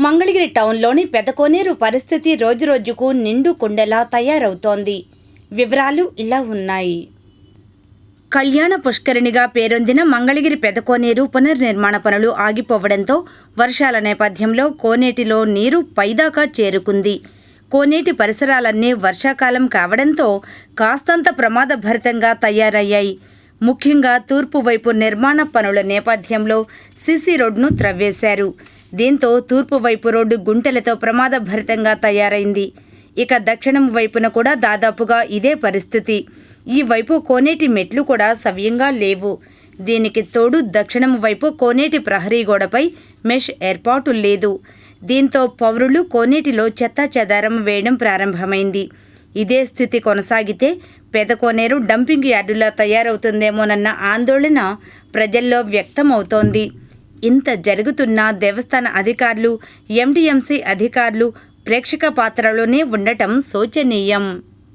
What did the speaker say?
మంగళగిరి టౌన్లోని పెదకోనేరు పరిస్థితి రోజురోజుకు నిండు కుండలా తయారవుతోంది. వివరాలు ఇలా ఉన్నాయి. కళ్యాణ పుష్కరిణిగా పేరొందిన మంగళగిరి పెదకోనేరు పునర్నిర్మాణ పనులు ఆగిపోవడంతో వర్షాల నేపథ్యంలో కోనేటిలో నీరు పైదాకా చేరుకుంది. కోనేటి పరిసరాలన్నీ వర్షాకాలం కావడంతో కాస్తంత ప్రమాదభరితంగా తయారయ్యాయి. ముఖ్యంగా తూర్పు వైపు నిర్మాణ పనుల నేపథ్యంలో సిసి రోడ్ను త్రవ్వేశారు. దీంతో తూర్పు వైపు రోడ్డు గుంటలతో ప్రమాదభరితంగా తయారైంది. ఇక దక్షిణం వైపున కూడా దాదాపుగా ఇదే పరిస్థితి. ఈ వైపు కోనేటి మెట్లు కూడా సవ్యంగా లేవు. దీనికి తోడు దక్షిణం వైపు కోనేటి ప్రహరీ గోడపై మెష్ ఏర్పాటు లేదు. దీంతో పౌరులు కోనేటిలో చెత్తా చెదారం వేయడం ప్రారంభమైంది. ఇదే స్థితి కొనసాగితే పెదకోనేరు డంపింగ్ యార్డులా తయారవుతుందేమోనన్న ఆందోళన ప్రజల్లో వ్యక్తమవుతోంది. ఇంత జరుగుతున్నా దేవస్థాన అధికారులు ఎండిఎంసీ అధికారులు ప్రేక్షక పాత్రలోనే ఉండటం శోచనీయం.